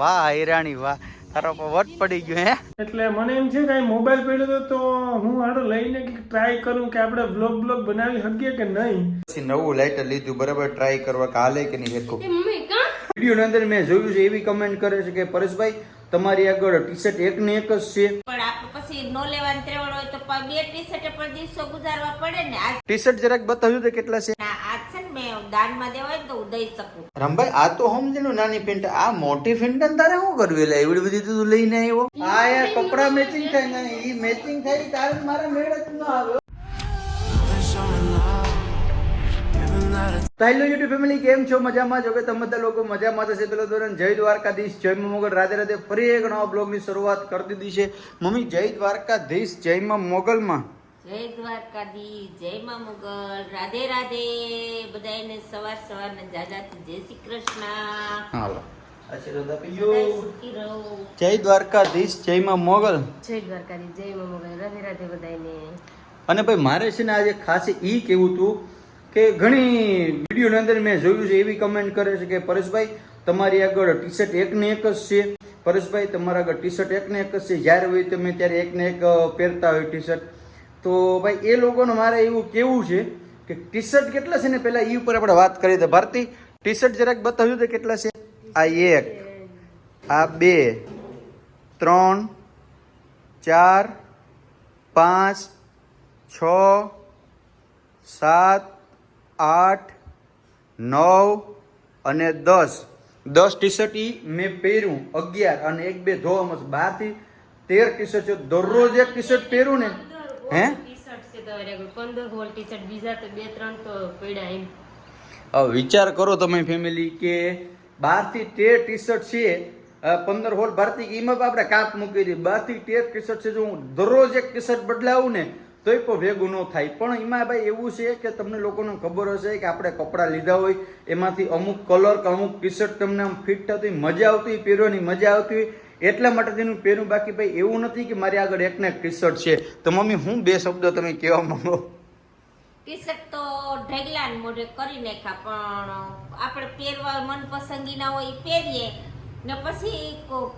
વાહ હૈરાણી વાહ. તારો વટ પડી ગયો હે? એટલે મને એમ છે કે મોબાઈલ પડ્યો હતો તો હું આડો લઈને કે ટ્રાય કરું કે આપણે બ્લોગ બ્લોગ બનાવી શકીએ કે નહીં? પછી નવું લાઇટર લીધું બરાબર ટ્રાય કરવા કે હાલે કે નહીં હેરખું વીડિયો અંદર મેં જોયું છે એવી કમેન્ટ કરે છે કે પરેશભાઈ તમારી આગળ ટી શર્ટ એક ને એક જ છે. પણ આપણે પછી નો લેવાની ત્રેવડ હોય તો બે ટી શર્ટ પર દિવસો ગુજારવા પડે ને. આ ટી શર્ટ જરાક બતાવ્યું તો કેટલા છે? દાનમાં દેવા ને તો હું દઈ શકું. રામભાઈ આ તો સમજેલું નાની પેન્ટ. આ મોટી પેન્ટ તારે શું કરવી? લે એવડી બધી તું લઈને આવ્યો? આ યાર કપડા મેચિંગ થાય ને એ મેચિંગ થાય તારે મારા મેળ જ ન આવ્યો તો હેલો યુટ્યુબ ફેમિલી કેમ છો? મજામાં જો? કે તમે બધા લોકો મજામાં જશે પેલો ધોરણ જય દ્વારકાધીશ જય મોગલ. રાધે રાધે ફરી એક નવા બ્લોગની શરૂઆત કરી દીધી છે. મમ્મી જય દ્વારકાધીશ જય માં મોગલમાં. જય દ્વારકાધી જય મા મુગલ રાધે રાધે. બધાને સવાર સવારના જાજાથી જય શ્રી કૃષ્ણ. જય દ્વારકાધીશ જય મા મોગલ. જય દ્વારકાધી જય મા મોગલ રાધે રાધે બધાને અને ભાઈ મારે છે ને આજે ખાસ એ કેવું હતું કે ઘણી વિડીયોની અંદર મેં જોયું છે એવી કમેન્ટ કરે છે કે પરેશભાઈ તમારી આગળ ટી શર્ટ એક ને એક જ છે. પરેશભાઈ તમારા આગળ ટી શર્ટ એક ને એક જ છે. જ્યારે હોય તમે ત્યારે એક ને એક પહેરતા હોય ટી શર્ટ તો ભાઈ, એ લોકોને મારે એવું કેવું છે કે ટી શર્ટ કેટલા છે ને પહેલાં એ ઉપર આપણે વાત કરી તો ભારતી ટી શર્ટ જરાક બતાવ્યું તો કેટલા છે? આ એક, આ બે, ત્રણ, ચાર, પાંચ, છ, સાત, આઠ, નવ અને દસ. દસ ટી શર્ટ એ મેં પહેર્યું અગિયાર અને એક બે ધોવામાં. બારથી તેર ટી શર્ટ દરરોજ એક ટી શર્ટ પહેરું ને હે? હવે વિચાર કરો તમે ફેમિલી કે બારથી તેર ટી શર્ટ છે પંદર હોલ ભારતી એમાં પણ આપણે કાપ મૂકી દઈએ. બારથી તેર ટી શર્ટ છે જો હું દરરોજ એક ટી શર્ટ બદલાવું ને તોય પણ ભેગું ન થાય. પણ એમાં ભાઈ એવું છે કે તમને લોકોને ખબર હશે કે આપણે કપડાં લીધા હોય એમાંથી અમુક કલર કે અમુક ટી શર્ટ તમને આમ ફિટ થતી મજા આવતી પહેરવાની મજા આવતી હોય એટલા માટે તેનું પહેરું બાકી ભાઈ, એવું નથી કે મારી આગળ એક ને એક ટી શર્ટ છે. તો મમ્મી, હું બે શબ્દો તમે કહેવા માંગો? ટી શર્ટ તો ઢગલા ને મોઢે કરી નાખ્યા, પણ આપણે પહેરવા મનપસંદગી ના હોય પહેરીએ. ને પછી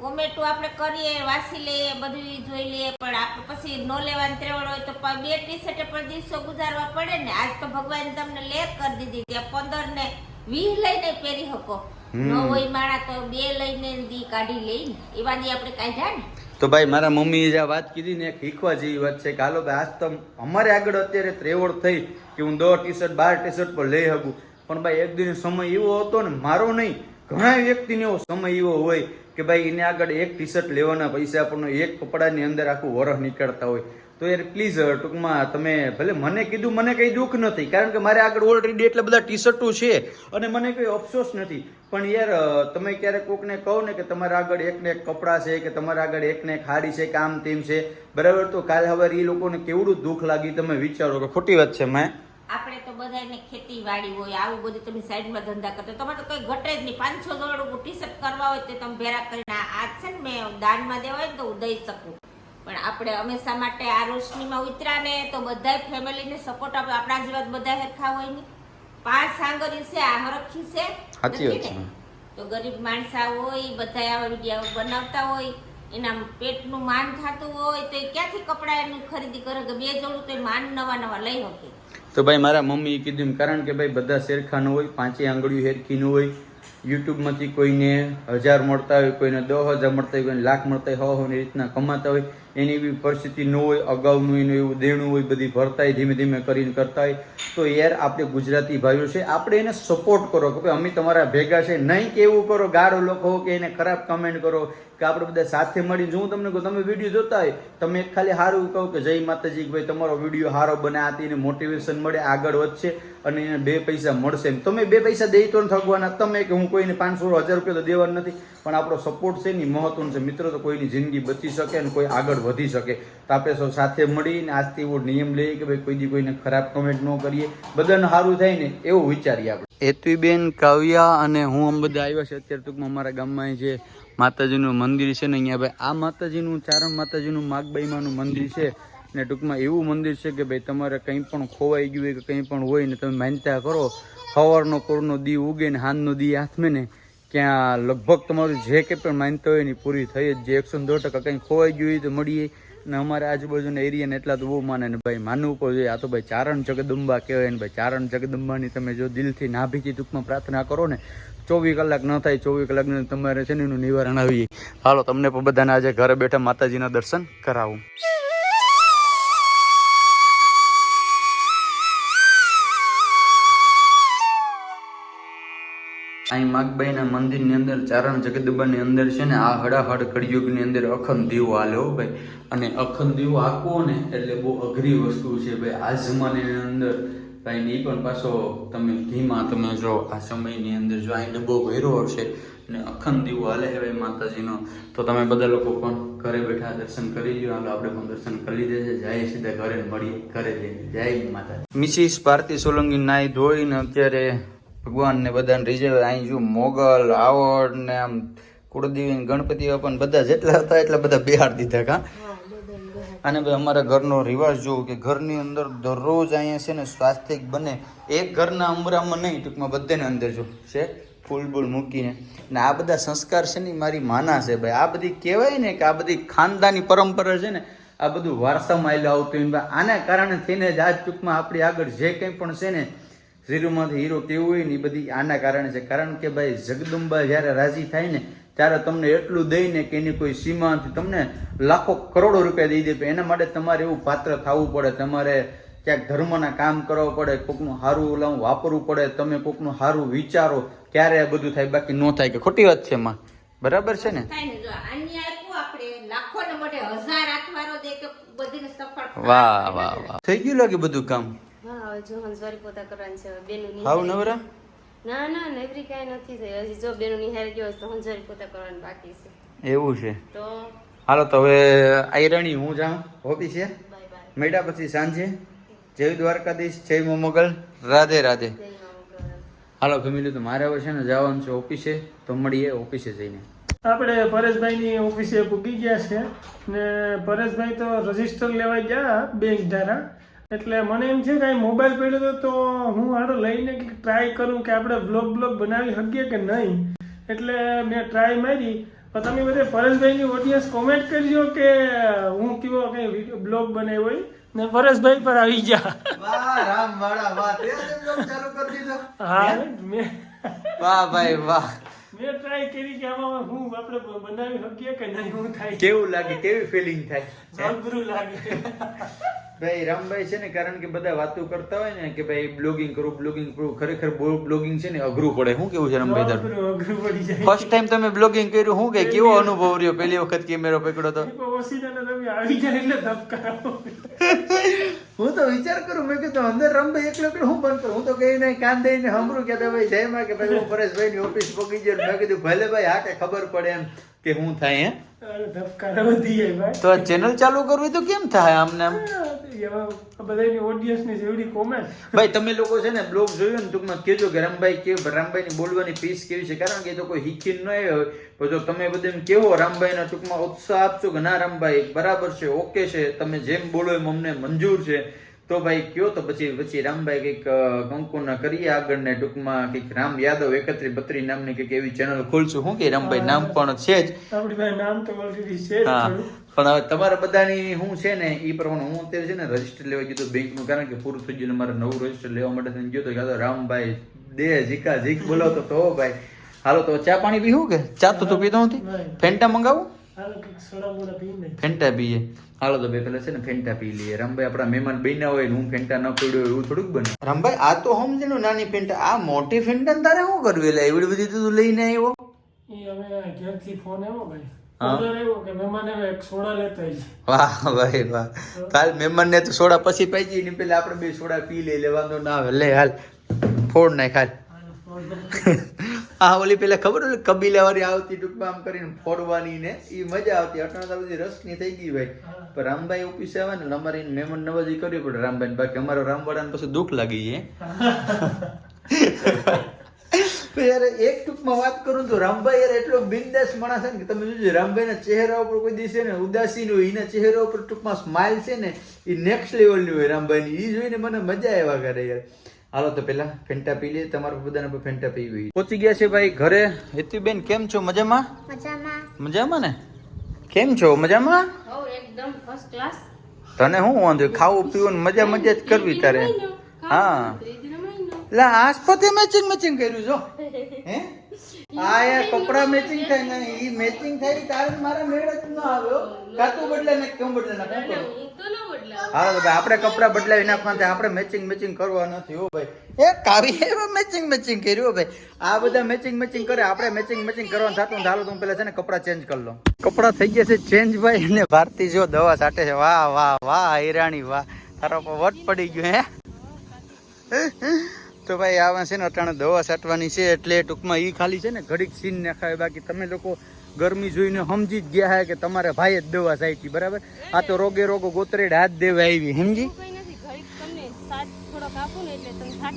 કોમેટું આપણે કરીએ વાસી લઈએ બધું જોઈ લઈએ પણ આપણે પછી ન લેવાની ત્રેવડ હોય તો બે ટી શર્ટ પર દિવસો ગુજારવા પડે ને. આજ તો ભગવાન તમને લેખ કરી દીધી ત્યાં પંદર ને વીસ લઈને પહેરી શકો. ન હોય માણા તો બે લઈને દી કાઢી લઈને. એવા દી આપણે કાઢ્યા ને. તો ભાઈ મારા મમ્મી જે વાત કીધી ને એક શીખવા જેવી વાત છે કે હાલો ભાઈ આજ તો અમારે આગળ અત્યારે ત્રેવડ થઈ કે હું દો ટી શર્ટ બાર ટી શર્ટ પર લઈ શકું. પણ ભાઈ એક દિન સમય એવો હતો ને મારો નહીં. ઘણા વ્યક્તિને એવો સમય એવો હોય કે ભાઈ એને આગળ એક ટી શર્ટ લેવાના પૈસા આપણને એક કપડાની અંદર આખું વરસ નીકળતા હોય. તો યાર પ્લીઝ ટૂંકમાં તમે ભલે મને કીધું, મને કંઈ દુઃખ નથી, કારણ કે મારે આગળ ઓલરેડી એટલા બધા ટી શર્ટો છે અને મને કંઈ અફસોસ નથી. પણ યાર તમે ક્યારેક કોકને કહો ને કે તમારા આગળ એક ને એક કપડાં છે કે તમારા આગળ એક ને એક હાડી છે કામ તેમ છે, બરાબર? તો કાલે હવે એ લોકોને કેવડું દુઃખ લાગી તમે વિચારો કે ખોટી વાત છે મેં આપણે તો બધાને ખેતી વાડી હોય આવું બધું તમે સાઈડમાં ધંધા કરતા તમારે તો કઈ ઘટે જ નહીં. પાંચસો દોડું ટી શર્ટ કરવા હોય તો તમે ભેરા કરીને આ છે ને મેં દાનમાં દેવા હોય ને તો હું દઈ શકું. પણ આપણે હંમેશા માટે આ રોશનીમાં ઉતરા ને તો બધા ફેમિલીને સપોર્ટ આપે. આપણા જેવા બધા હરખા હોય ને પાંચ સાંગરી છે આ હરખી છે. સાચી વાત? તો ગરીબ માણસા હોય બધા આવા વિડીયા બનાવતા હોય એના પેટનું માન થતું હોય તો એ ક્યાંથી કપડા એની ખરીદી કરે? કે બે જોડું તો માન નવા નવા લઈ શકે. તો ભાઈ મારા મમ્મીએ કીધું કારણ કે ભાઈ બધા શેરખા હોય, પાંચે આંગળીઓ હેરખી ન હોય, યુટ્યુબમાંથી કોઈને હજાર મળતા હોય, કોઈને દસ હજાર મળતા હોય, કોઈને લાખ મળતા હોય, હો ની રીતના કમાતા હોય. એની એવી પરિસ્થિતિ ન હોય, અગાઉનું એનું એવું દેણું હોય, બધી ભરતાય ધીમે ધીમે કરીને કરતા હોય તો યાર, આપણે ગુજરાતી ભાઈઓ છે, આપણે એને સપોર્ટ કરો. કે ભાઈ, અમે તમારા ભેગા છે, નહીં કે એવું કરો, ગાળો લખો, કે એને ખરાબ કમેન્ટ કરો, કે આપણે બધા સાથે મળીને, જો હું તમને કહું, તમે વીડિયો જોતા હોય તમે એક ખાલી સારું કહો કે જય માતાજી ભાઈ, તમારો વીડિયો સારો બને આથી મોટિવેશન મળે, આગળ વધશે. અને એને બે પૈસા મળશે એમ. તમે બે પૈસા દઈ તો થગવાના તમે કે હું કોઈને પાંચસો હજાર રૂપિયા તો દેવાનું નથી. પણ આપણો સપોર્ટ છે ને મહત્વનું છે. મિત્રો, તો કોઈની જિંદગી બચી શકે અને કોઈ આગળ વધી શકે. તો આપણે સૌ સાથે મળીને આજથી એવો નિયમ લઈએ કે ભાઈ કોઈ દી કોઈને ખરાબ કમેન્ટ ન કરીએ. બધાને સારું થાય ને એવું વિચારીએ આપણે. એતવીબેન કાવ્યા અને હું આમ બધા આવ્યા છે. અત્યારે ટૂંકમાં અમારા ગામમાં જે માતાજીનું મંદિર છે ને, અહીંયા ભાઈ આ માતાજીનું ચારણ માતાજીનું માગબાઈમાનું મંદિર છે. ને ટૂંકમાં એવું મંદિર છે કે ભાઈ તમારે કંઈ પણ ખોવાઈ ગયું હોય કે કંઈ પણ હોય ને તમે માનતા કરો સવારનો કોરનો દી ઉગે ને હાંજનો દી હાથમે ને, ક્યાં લગભગ તમારું જે કંઈ પણ માનતા હોય એની પૂરી થઈ જ જે એકસો દો ટકા કંઈ ખોવાઈ ગયું હોય તો મળીએ. ને અમારે આજુબાજુના એરિયાને એટલા તો બહુ માને ને ભાઈ, માનવું પણ જોઈએ આ તો ભાઈ ચારણ જગદંબા કહેવાય ને ભાઈ. ચારણ જગદંબાની તમે જો દિલથી નાભીથી ટૂંકમાં પ્રાર્થના કરો ને, ચોવીસ કલાક ન થાય, ચોવીસ કલાકનું તમારે છે ને એનું નિવારણ આવી. હાલો, તમને પણ બધાને આજે ઘરે બેઠા માતાજીના દર્શન કરાવું. અહીં માગબાઈના મંદિરની અંદર, ચારણ જગદબાની અંદર છે ને, આ હડાહડ કળિયુગની અંદર અખંડ દીવો હાલે હો ભાઈ. અને અખંડ દીવો આંકવો ને, એટલે બહુ અઘરી વસ્તુ છે ભાઈ. આ જમાનાની અંદર ભાઈ, ને પણ પાછો તમે ધીમા, તમે જો આ સમયની અંદર જો અહીં ડબ્બો ભર્યો હશે ને અખંડ દીવો હાલે છે ભાઈ માતાજીનો, તો તમે બધા લોકો પણ ઘરે બેઠા દર્શન કરી લ્યો. હાલો, આપણે પણ દર્શન કરી લીધે છે જાય સીધા ઘરે મળીએ, ઘરે જઈને. જય માતા મિસિસ ભારતી સોલંકી નાઈ ધોઈને અત્યારે ભગવાન ને બધાને રિઝર્વ અહીં જો મોગલ આવડ ને આમ કુળદેવી ગણપતિ બાપા બધા જેટલા હતા એટલા બધા બિહાર દીધા કા? અને ભાઈ અમારા ઘરનો રિવાજ જોવું કે ઘરની અંદર દરરોજ અહીંયા છે ને સ્વાસ્થિક બને. એક ઘરના ઉમરામાં નહીં ટૂંકમાં બધાને અંદર જો છે? ફૂલ બૂલ મૂકીને. ને આ બધા સંસ્કાર છે ને મારી માના છે ભાઈ. આ બધી કહેવાય ને કે આ બધી ખાનદાની પરંપરા છે ને આ બધું વારસામાં આવેલું આવતું આના કારણે થઈને જ આજ ટૂંકમાં આપણી આગળ જે કંઈ પણ છે ને ઝીરોમાંથી હીરો કેવું હોય ને એ બધી આના કારણે છે. કારણ કે ભાઈ જગદંબા જ્યારે રાજી થાય ને ત્યારે તમને એટલું દઈને કે એની કોઈ સીમા નથી તમને લાખો કરોડો રૂપિયા દઈ દે. એના માટે તમારે એવું પાત્ર થવું પડે. તમારે ક્યાંક ધર્મના કામ કરવા પડે કોકનું સારું ઓલાનું વાપરવું પડે તમે કોકનું સારું વિચારો ક્યારે આ બધું થાય બાકી ન થાય કે ખોટી વાત છે એમાં. બરાબર છે ને. વાહ વાહ વાહ. થઈ ગયું લાગે બધું કામ? હવે જો હંસવારી પોતા કરવાની છે બેનું હાવ નવરા? ના ના નવરી કાંઈ નથી થઈ. હજી જો બેનું નિહારી ગયો તો હંસવારી પોતા કરવાની બાકી છે. એવું છે? તો? હાલો તો હવે આયરણી હું જાઉં? હોબી છે? Bye bye. પછી સાંજે? જય દ્વારકાધીશ જય મો મોગલ. રાધે રાધે. હાલો ગમી તો મારે હવે છે ને જવાનું છે ઓફિસે. તો મળીએ ઓફિસે જઈને. આપણે પરેશભાઈની ઓફિસે પૂગી ગયા છે ને પરેશભાઈ તો રજિસ્ટર લેવા ગયા બેંક દ્વારા. એટલે મને એમ છે કે મોબાઈલ પડ્યો હતો તો હું આડો લઈને ટ્રાય કરું કે આપણે બ્લોગ બ્લોગ બનાવી શકીએ કે નહીં? એટલે મેં ટ્રાય મારી. તો તમે બધે પરેશભાઈની ઓડિયન્સ કોમેન્ટ કરજો કે હું કેવો કંઈ વીડિયો બ્લોગ બનાવ્યો હોય. ને પરેશભાઈ પર આવી ગયા. હા મેં વાહ ભાઈ વાહ. મેં ટ્રાય કરી કે આમાં હું આપણે બનાવી શકીએ કે નહીં? હું થાય. કેવું લાગે? કેવી ફિલિંગ થાય? જબરું લાગે. ભાઈ રામભાઈ છે ને કારણ કે બધા વાતો કરતા હોય ને કે ભાઈ બ્લોગિંગ કરું બ્લોગિંગ કરું ખરેખર બ્લોગિંગ છે ને અઘરું પડે. શું કેવું છે રામભાઈ તારું? અઘરું પડી જાય. ફર્સ્ટ ટાઈમ તમે બ્લોગિંગ કર્યું શું કે કેવો અનુભવ રહ્યો? પહેલી વખત કેમેરો પકડ્યો તો? તમે આવી જાય એટલે ધબકારો. હું તો વિચાર કરું મેં કીધું અંદર રામભાઈ એકલો એકલો હું બંધ કરું? હું તો કઈ નહીં કાન દઈને સાંભળું કે ભાઈ જય માં કે ભાઈ હું પરેશભાઈ ની ઓફિસ પહોંચી ગયો મેં કીધું ભલે ભાઈ હા કે ખબર પડે એમ. કે હું થાય ભાઈ. તો ચેનલ ચાલુ કરવી તો કેમ થાય આમને આમ બધાની ઓડિયન્સની જેવડી કોમેન્ટ ભાઈ તમે લોકો છે ને બ્લોગ જોયો ને ટૂંકમાં કેજો કે રામભાઈ કે રામભાઈ ની બોલવાની પીસ કેવી છે? કારણ કે એ તો કોઈ હિખીન ન આવ્યો હોય. જો તમે બધું કેવો રામભાઈ ના ટૂંકમાં ઉત્સાહ આપશો કે ના રામભાઈ બરાબર છે ઓકે છે તમે જેમ બોલો એમ અમને મંજૂર છે. તો ભાઈ કયો તો પછી પછી રામભાઈ કંઈક કંકુના કરીએ આગળ ને ટૂંકમાં કંઈક રામ યાદવ એકત્રી બત્રી નામની કંઈક એવી ચેનલ ખોલશું. શું કે રામભાઈ નામ પણ છે જ. નામ તો ઓલરેડી છે હા. પણ હવે તમારા બધાની હું છે ને એ પ્રમાણે હું અત્યારે છે ને રજિસ્ટર લેવા ગયો બેંક બેંકનું કારણ કે પૂરું થઈ ગયું મારે નવું રજિસ્ટર લેવા માટે થઈને ગયો તો કે રામભાઈ દે જીકા જીક બોલાવતો તો ભાઈ. હાલો તો ચા પાણી પીવું કે? ચા તો તું પીતો નથી? ફેન્ટા મંગાવું? ફેન્ટા પીએ. હાલો તો બે પેલા છે ને ફેન્ટા પી લઈએ. રામભાઈ આપણા મહેમાન બન્યા હોય ને હું ફેન્ટા ન પીડ્યો હોય એવું થોડુંક બને. રામભાઈ આ તો સમજેનું નાની ફેન્ટા. આ મોટી ફેન્ટા તારે શું કરવી? એટલે એવડી બધી તું લઈને આવ્યો? એ ઘેરથી ફોન આવ્યો ભાઈ. વાહ ભાઈ વાહ. કાલ મહેમાન ને તો સોડા પછી પાઈ ને પેલા આપણે બે સોડા પી લઈ લેવાનો ના આવે. લે હાલ. ફોડ નાખ હાલ. આ ઓલી પેલા ખબર ઓલી કબીલા વાળી આવતી ટૂંકમાં આમ કરીને ફોડવાની ને એ મજા આવતી. અટાણા તો બધી રસની થઈ ગઈ ભાઈ. પણ રામભાઈ ઓફિસે આવે ને અમારી મહેમાન નવાજી કરવી પડે રામભાઈ બાકી અમારો રામવાડાને પછી દુઃખ લાગી જાય. યાર એક ટૂંકમાં વાત કરું તો રામભાઈ યાર એટલો બિંદાસ માણસ છે ને કે તમે જોજો રામભાઈના ચહેરા ઉપર કોઈ દિવસે ને ઉદાસીન હોય. એના ચહેરા ઉપર ટૂંકમાં સ્માઇલ છે ને એ નેક્સ્ટ લેવલની હોય રામભાઈની. એ જોઈને મને મજા આવ્યા કરે યાર. હાલો તો પેલા ફેન્ટા પી લે તમારા બધાને ફેન્ટા પીવી પહોંચી ગયા છે ભાઈ ઘરે. હેતુબેન કેમ છો? મજામાં? મજામાં. મજામાં ને? કેમ છો? મજામાં? એકદમ ફર્સ્ટ ક્લાસ તને શું વાંધો? ખાવું પીવું ને મજા મજા જ કરવી તારે. હા. લા આસપતે મેચિંગ મેચિંગ કર્યું છો? હે આ યાર કપડા મેચિંગ થાય ને ઈ મેચિંગ થાય તારે મારા મેળ જ ન આવ્યો. કાતું બદલે ને કેમ બદલે ને હાલો તો ભાઈ આપણે કપડા બદલાવી નાખવાના આપણે મેચિંગ મેચિંગ કરવા નથી હો ભાઈ. એ કાવી મેચિંગ મેચિંગ કર્યું ભાઈ. આ બધા મેચિંગ મેચિંગ કરે આપણે મેચિંગ મેચિંગ કરવાનું થતું હાલો તો હું પેલા છે ને કપડા ચેન્જ કરી લઉં. કપડા થઈ ગયા છે ચેન્જ ભાઈ અને ભારતી જો દવા સાટે છે. વાહ વાહ વાહ હિરાણી વાહ. તારો વટ પડી ગયો હે? તો ભાઈ આવા છે ને અટાણે દવા છાંટવાની છે એટલે ટૂંકમાં ઈ ખાલી છે ને ઘડીક સીન નાખાવે બાકી તમે લોકો ગરમી જોઈને સમજી જ ગયા હે કે તમારે ભાઈ જ દવા છાંટી બરાબર? આ તો રોગે રોગો ગોતરેડ હાથ દેવા આવી સમજી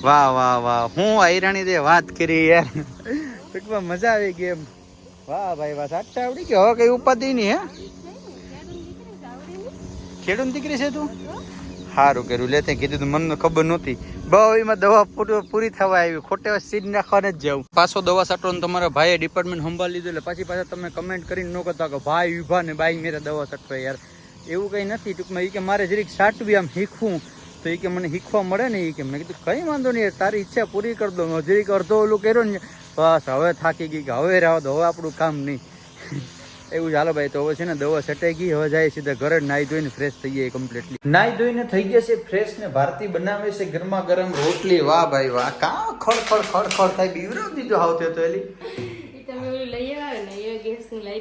વાહ વાહ વાહ. હું આયરાણી દે વાત કરી યાર. ટૂંકમાં મજા આવી ગઈ એમ. વાહ ભાઈ વાહ. સાચા આવડી ગયો. હવે કઈ ઉપાધિ નહીં હે? ખેડૂત દીકરી છે તું? સારું કર્યું. લે તે કીધું મન ખબર નહોતી. એમાં દવા પૂરી થવા આવી. ખોટે સીડ નાખવાને જ જાઉં પાછો દવા સાટો તમારા ભાઈએ ડિપાર્ટમેન્ટ સંભાળી લીધું એટલે પાછી પાછા તમે કમેન્ટ કરીને ન કરતા કે ભાઈ વિભા ને બાઈ મેરે દવા સાટો યાર. એવું કંઈ નથી. ટૂંકમાં એ કે મારે જરીક સાટવી આમ શીખવું. તો એ કે મને શીખવા મળે ને એ કે. મેં કીધું, કંઈ વાંધો નહીં. તારી ઈચ્છા પૂરી કરી દો. જરીક અડધો ઓલું કર્યો ને, બસ, હવે થાકી ગઈ કે હવે રાવ દો. હવે આપણું કામ નહીં. એવું ચાલો ભાઈ તો હવે છે ને દવા સટાઈ ગઈ હવે જાય સીધા ઘરે નાઈ ધોઈને ફ્રેશ થઈ જાય કમ્પ્લીટલી નાઈ ધોઈને થઈ ગયા છે ફ્રેશ ને ભારતી બનાવે છે ગરમા ગરમ રોટલી. વાહ ભાઈ વાહ કા ખડ ખડ ખડ ખડ થાય બીવરો દીધો આવતો હતો એલી.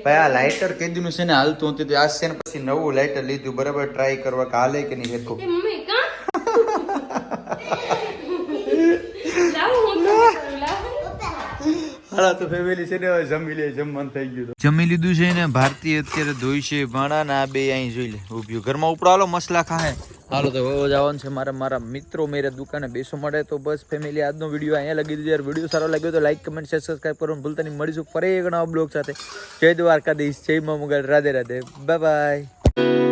ભાઈ આ લાઇટર કીધું છે ને હાલતું હતું આ છે ને પછી નવું લાઇટર લીધું બરાબર ટ્રાય કરવા કાલે કે નહીં હેરખું એ મમ્મી કા લાવો હું તમને કરું, લાવો ફેમિલી છે જમી લે, જમવાનું થઈ ગયું જમી લીધું છે ને, ભારતીય અત્યારે ધોઈ છે ભાણા ના બે અહીં જોઈ લે, ઉભ્યું. ઘરમાં ઉપડાલો મસલા ખાહે. હાલો, તો હવે જવાનું છે મારા મારા મિત્રો મેરે દુકાને બેસો મળે તો બસ ફેમિલી આજનો વીડિયો અહીંયા લગી દીધો. યાર વીડિયો સારો લાગ્યો તો લાઈક કમેન્ટ શેર સબસ્ક્રાઈબ કરો ભૂલતા નહીં. મળીશું ફરી એક નવા બ્લોગ સાથે. જય દ્વારકાધીશ, જય મા મુગલ રાધે રાધે. Bye bye